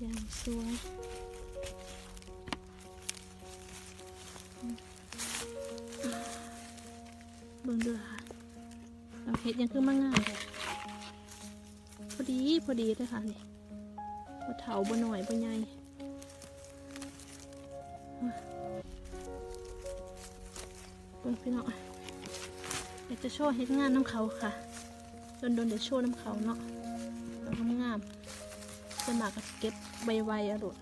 อย่างสวยเบิ่งเด้อค่ะเราเฮ็ดยังคือมางามเลยพอดีพอดีเลยค่ะนี่บ่เถาบ่หน่อยบ่ใหญ่เบิ่งพี่น้องอยากจะโชว์เฮ็ดงานน้ำเขาค่ะโดนโดนเดี๋ยวโชว์น้ำเขาเนาะแล้วงาม จะมากเก็บใบไวๆอะลูก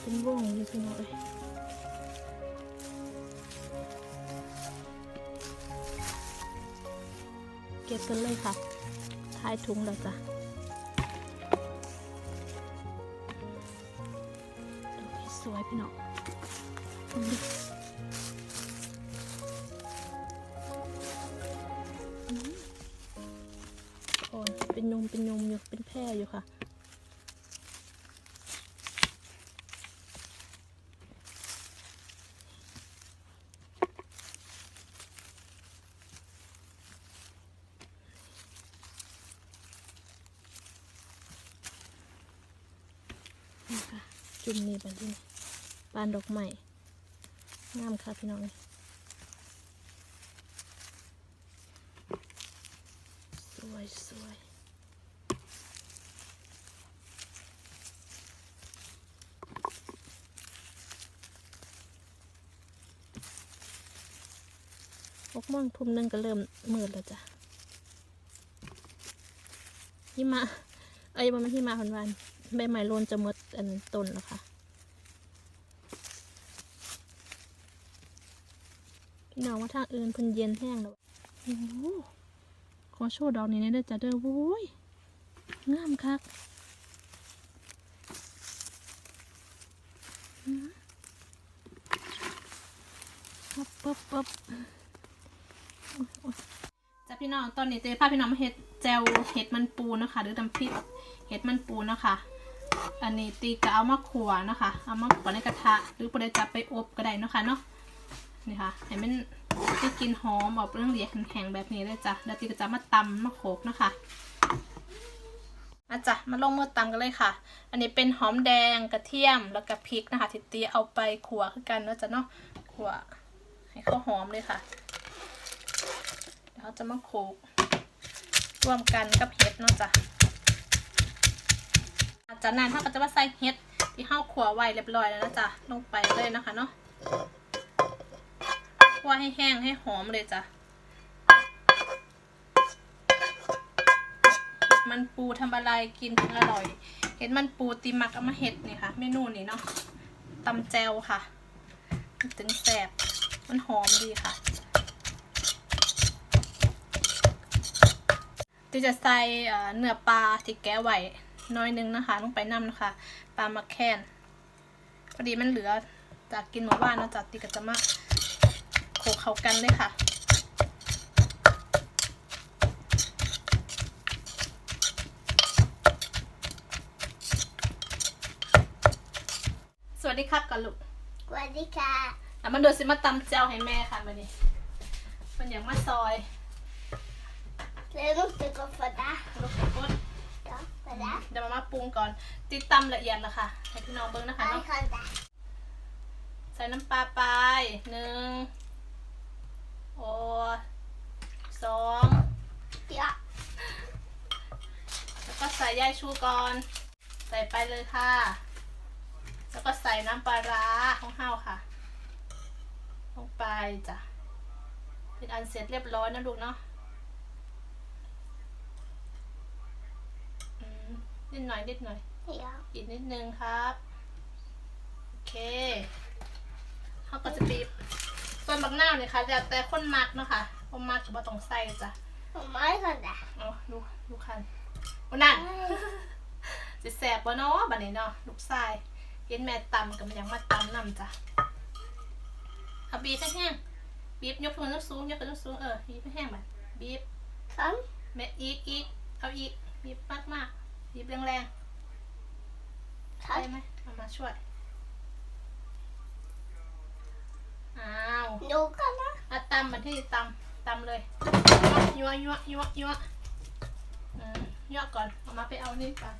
เป็นวงเลยพี่น้องเอ้ยเก็บกันเลยค่ะ ท้ายถุงแล้วจ้ะดอกนี้สวยพี่น้องดูดิอืมอ่อนเป็นยมเป็นยมอยู่ เป็นแพร่อยู่ค่ะ ค่ะจุ่มนี่บันที่นี่บานดอกใหม่งามค่ะพี่น้องสวยสวยหกโมงทุ่มหนึงก็เริ่มมืดแล้วจ้ะหิมะ เอ้ยมันไม่หิมะพันวัน ใบไม้โลนจะมดอันต้นแล้วค่ะพี่น้องว่าทางอื่นพิ่นเย็นแห้งแล้วโอ้ขอโชว์ดอกนี้หนะเด้อจ้ะเด้อโว้ยงามคักปั๊บปั๊บปั๊บจ้ะพี่น้องตอนนี้เจ๊พาพี่น้องมาเฮ็ดแจวเห็ดมันปูนะคะหรือตำพริกเห็ดมันปูนะคะ อันนี้ตีก็เอามาขัวนะคะ เอามาขัวในกระทะ หรือปได้จับไปอบก็ได้นะคะเนาะนี่ค่ะให้มันได้กลินหอมออกเรื่องเหลียกแข็งๆแบบนี้เลยจ้ะแล้วตีก็จะมาตำมาโขกนะคะมาจ้ะมาลงมือตำกันเลยค่ะ อันนี้เป็นหอมแดงกระเทียมแล้วก็พริกนะคะที่ตีเอาไปขัวคือกันเนาะจ้ะเนาะขัวให้เขาหอมเลยค่ะเดี๋ยวจะมาโขกร่วมกันกับเห็ดเนาะจ้ะ จากนั้นเราก็จะมาใส่เห็ดที่เข้าขัวไว้เรียบร้อยแล้วนะจ๊ะลงไปเลยนะคะเนาะคั่วให้แห้งให้หอมเลยจ้ะมันปูทำอะไรกินถึงอร่อย เห็ดมันปูตีมักเอามาเห็ดนี่ค่ะ เมนูนี้เนาะตำแจวค่ะ ถึงแสบมันหอมดีค่ะที่จะใส่เอ่อเนื้อปลาที่แก้ไว้ น้อยนึงนะคะ ลงไปน้ำนะคะปลามาแคนพอดีมันเหลือจากกินหมู่บ้านเนาะจากติกจะมาโขกเข้ากันเลยค่ะสวัสดีครับกันลูกสวัสดีค่ะอะมาดูสิมาตำเจ้าให้แม่ค่ะมาดิมันอยากมาซอยเร็วลูกจะกดฟันดา ลูกกด ก็ฟันดา เดี๋ยวมามา ปรุงก่อนติดตำละเอียดละค่ะให้พี่น้องเบิ้งนะคะไอ้เนาะคนดาใส่น้ำปลาไปหนึ่งโอ้สองเดี๋ยวแล้วก็ใส่ย่ายชูก่อน ใส่ไปเลยค่ะ แล้วก็ใส่น้ำปลาร้าของเฮาค่ะ ลงไปจ้ะเป็นอันเสร็จเรียบร้อยนะลูกเนาะอืม นิดหน่อยนิดหน่อยเดี๋ยวอีกนิดนึงครับ โอเคเขาก็จะบีบส่วนบักนาวเนี่ยค่ะแล้วแต่คนมักเนาะค่ะคนมักก็บ่ต้องใส่จ้ะผมไม่คนดาเอาดูดูคันวันนั้นจะแสบบ่เนาะบัดนี้เนาะลูกชายเห็นแม่ตำกับมันยังมาตำนำจ้ะเอาบีบให้แห้งบีบยกขึ้นสูงยกขึ้นสูงเออบีบให้แห้งบัดบีบซ้แม่อีกอีกเอาอีกหยิบมากมากๆ หยิบแรงๆใช่ได้ไหมเอามาช่วย อ้าวหนูกันนะอะตำมาที่ตำตำเลยยัวยัวยัวยัวอืมยัวก่อน เอามาไปเอานี่ก่อน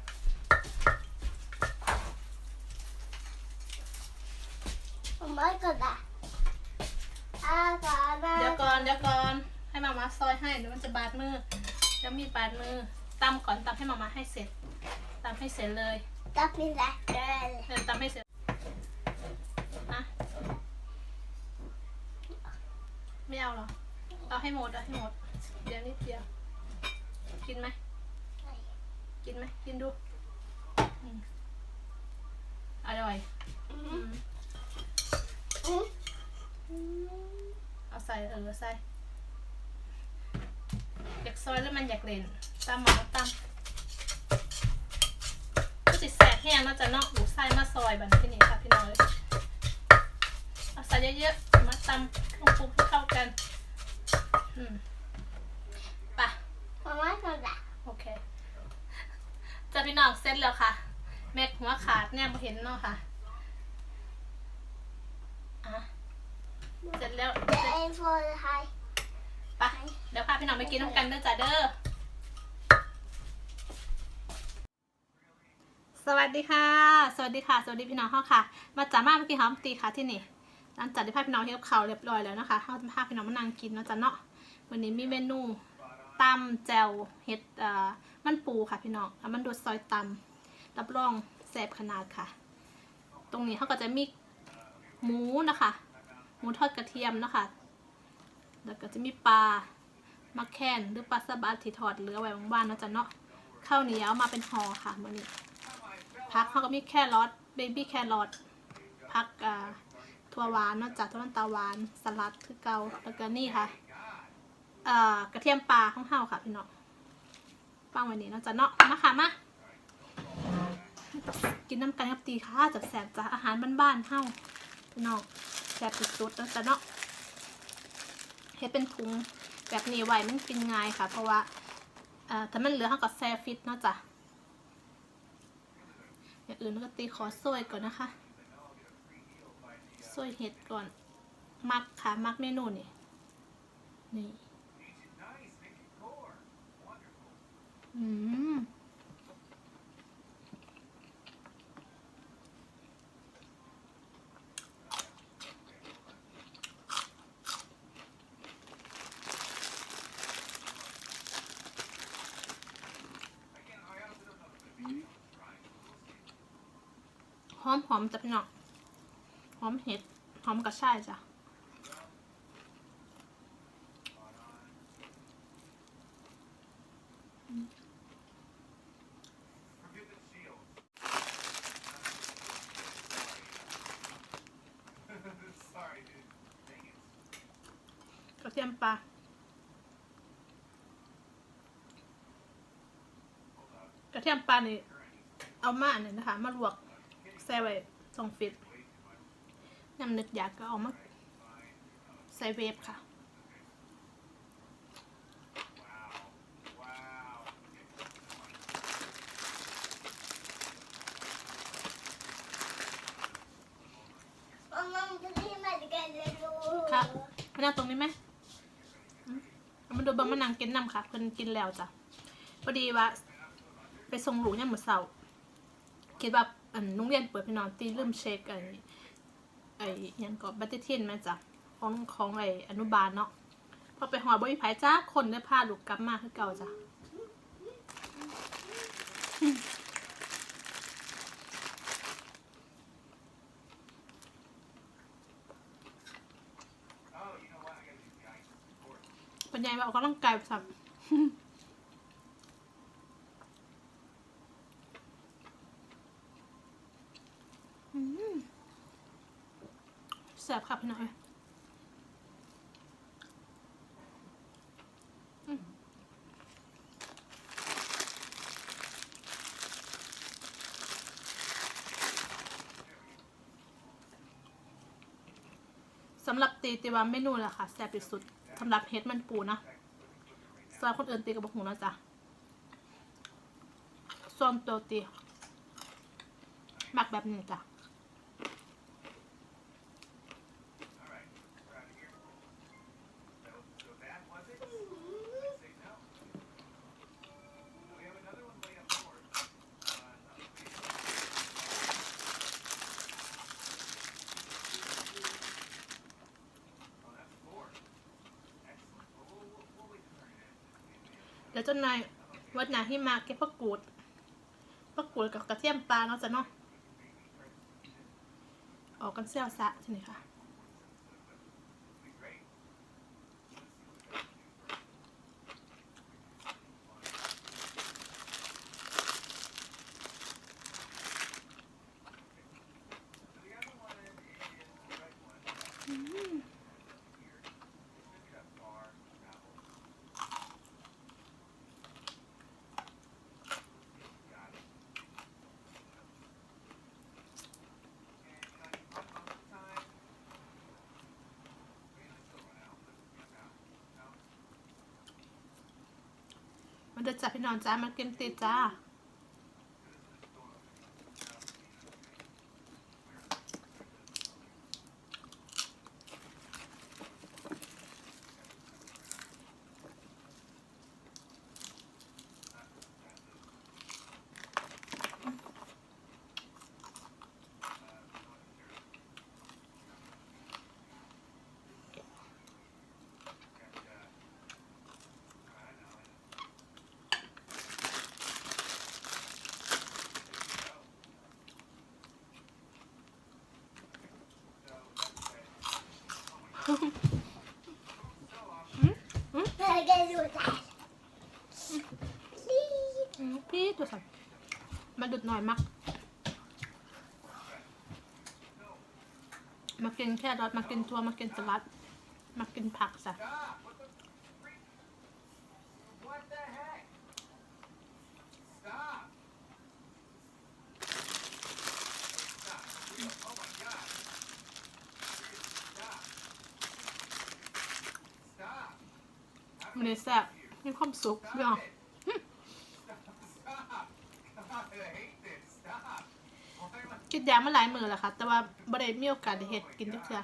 ทำไมกันนะอากันนะเดี๋ยวก่อน เดี๋ยวก่อน ให้มามาซอยให้เดี๋ยวมันจะบาดมือเดี๋ยวมีดบาดมือ ตำก่อนตำให้มามาให้เสร็จตำให้เสร็จเลยจะเป็นอะไรเออตำให้เสร็จอะไม่เอาเหรอเอาให้หมดเอาให้หมดเดี๋ยวนิดเดียว กินไหมกินไหมกินดูอืมอร่อยอือืมมอืมเอาใส่เออใส่อยากซอยแล้วมันอยากเล่น ตามหมาตามก็สิแสบแห้งเนาะจะเนาะหูไส้มาซอยบันที่นี่ค่ะพี่น้องเลยเอาใส่เยอะๆมาตำเครื่องปรุงให้เข้ากันอืมไปะทำไมกันนะโอเคจะพี่น้องเสร็จแล้วค่ะ เม็ดหัวขาดเนี่ยมาเห็นเนาะค่ะอะเสร็จแล้วจะเอ็นโฟร์ไฮไปเดี๋ยวพาพี่น้องไปกินน้ำกันเด้อจ้าเด้อ วัสดีค่ะ สวัสดีค่ะ สวัสดีพี่น้องเฮาค่ะ มาจามาเมื่อกี้หอมตีค่ะที่นี่หลังจากที่พาพี่น้องเฮ็ดกับข้าเรียบร้อยแล้วนะคะเฮาจะพาพี่น้องมานั่งกินเนาะจ้ะเนาะ วันนี้มีเมนูตำแจ่วเห็ดเอ่อมันปูค่ะพี่น้องเอามันดูดซอยตำรับรองแซ่บขนาดค่ะ ตรงนี้เขาก็จะมีหมูนะคะ หมูทอดกระเทียมนะคะ แล้วก็จะมีปลามักแคนหรือปลาสบัดที่ทอดเหลือไว้บ้านๆเนาะจ้ะเนาะข้าวเหนียวมาเป็นห่อค่ะมื้อนี้ พักเขาก็มีแครอทเบบี้แครอทพักอ่าถั่วหวานนาะจ้ะถั่วน้ำตาหวานสลัดคือเกาแล้วก็นี่ค่ะเอ่อกระเทียมปลาของเฮาค่ะพี่น้องปังวันนี้นาะจ้ะเนาะมาค่ะมากินน้ำกันกับตีค่ะจับแสบจ้ะอาหารบ้านๆเฮาพี่น้องแสบสุดๆนาะจ้ะเนาะเฮ็ดเป็นถุงแบบนี้ไว้มันกินง่ายค่ะ เพราะว่าเอ่อถ้ามันเหลือเขาก็แซ่ฟิตเนาะจ้ะ อย่างอื่นก็ตีขอซวยก่อนนะคะซวยเห็ดก่อน มักค่ะ มักเมนูนี่ นี่ อืม อมหอมจ้ะพี่น้องหอมเห็ดหอมกระชายจ้ะกระเทียมปลากระเทียมปลานี่เอามาเนี่ยนะคะ มาลวก ใส่ไว้ทรงฟิตยำนึกอยากก็เอามาใส่เวฟค่ะมันมันจะที่มันกันเลยลูกครับมานั่งตรงนี้ไหมอืมเอามาดูเบังมานั่งกินน้ำค่ะ เพิ่นกินแล้วจ้ะพอดีว่า ไปส่งหลูกเนี่ยามมือเสาร์คิดว่า อันโรงเรียนเปิดพี่น้องตีลืมเช็คไอ้ไอ้ยังก็บัตรเทียนไหมจ้ะของของไอ้อนุบาลเนาะพอไปหอบ่มีไผจ้าคนได้พาลูกกลับมาคือเก่าจ้ะปัญญาว่าออกกำลังกายสัก อืม แสบครับพี่น้อยสำหรับตีตีว่าเมนูแหละค่ะแซ่บที่สุดสำหรับเฮ็ดมันปูนะสำหรับคนอื่นตีกับบอกหูนะจ๊ะส้มโตตีหมักแบบนี้จ้ะ เจ้านายวัดหนาที่มาเก็บผักกูดผักกูดกับกระเทียมปลาเนาะจ้ะเนาะออกกันเซี่ยวซะใช่ไหมคะ มันจะจับพี่น้องจ้ามากินตีจ้าแม่ก็ดูได้ พี่ตัวสั่นมาดุดหน่อยมัก มากินแค่รสมากินทัวมากินสลัด มากินผักจ้ะ มันเลยแซ่บมีความสุขด้วยอะกินยามาหลายมือแล้วค่ะ แต่ว่าบริเวณมีโอกาสเห็ดกินทุกเช้า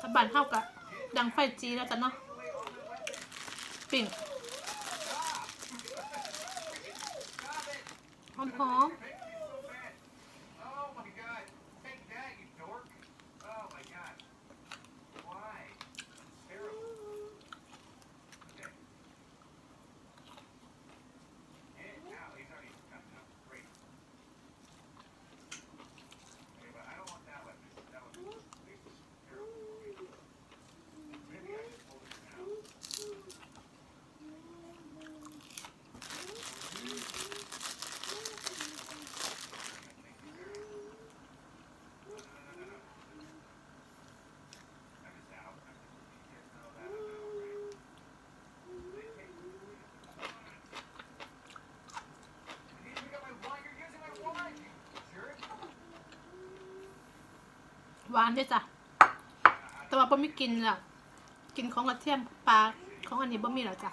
ถ้าบ้านเท่ากับดังไฟจีแล้วจ้ะเนาะ หวานด้วยจ้ะ แต่ว่าบ่มีกินแล้วกินของกระเทียมปลาของอันนี้บ่มีแล้วจ้ะ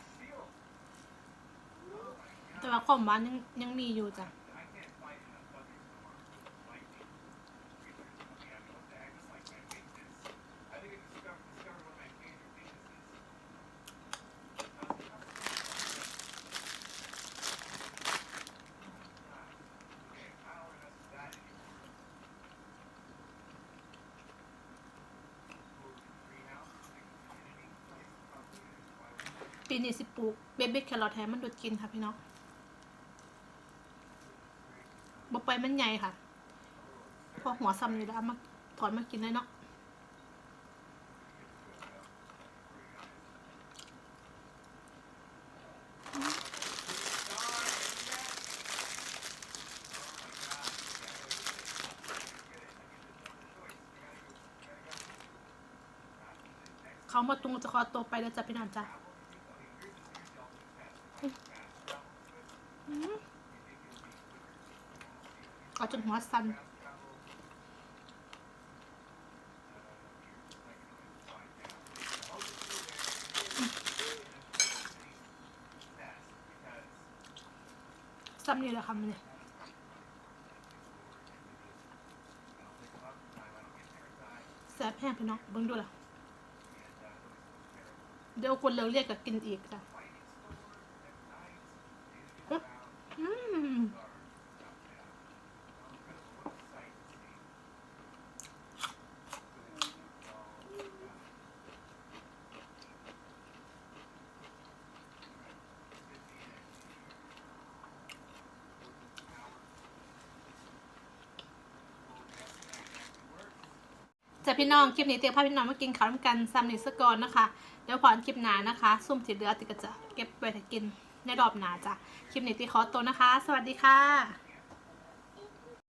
แต่ว่าความหวานยังยังมีอยู่จ้ะ ปีนี้สิปลูกเบบี้แครอทแทนมันดูดกินค่ะพี่น้องบอไปมันใหญ่ค่ะ พอหัวซ้ำนี่แล้วมาถอนมากินเลยเนาะเขามาตุงจะคอโตวไปแล้วจ้ะพี่น้องจ้ะ จนหัวสั่นซ้ำนี่แหละคำนี่แซ่บแห้งพี่น้องเบิ่งดูล่ะเดี๋ยวคนเราเรียกกับกินอีกจ้ะ จะพี่น้องคลิปนี้เตรียมพาพี่น้องมากินข้าวด้วยกันซัมนิสกอนนะคะเดี๋ยวพอคลิปหนานะคะ ซุ่มติดเรือติดก็จะเก็บไว้ให้กินในรอบหน้าจ้ะคลิปนี้ตีขอตัวนะคะ สวัสดีค่ะ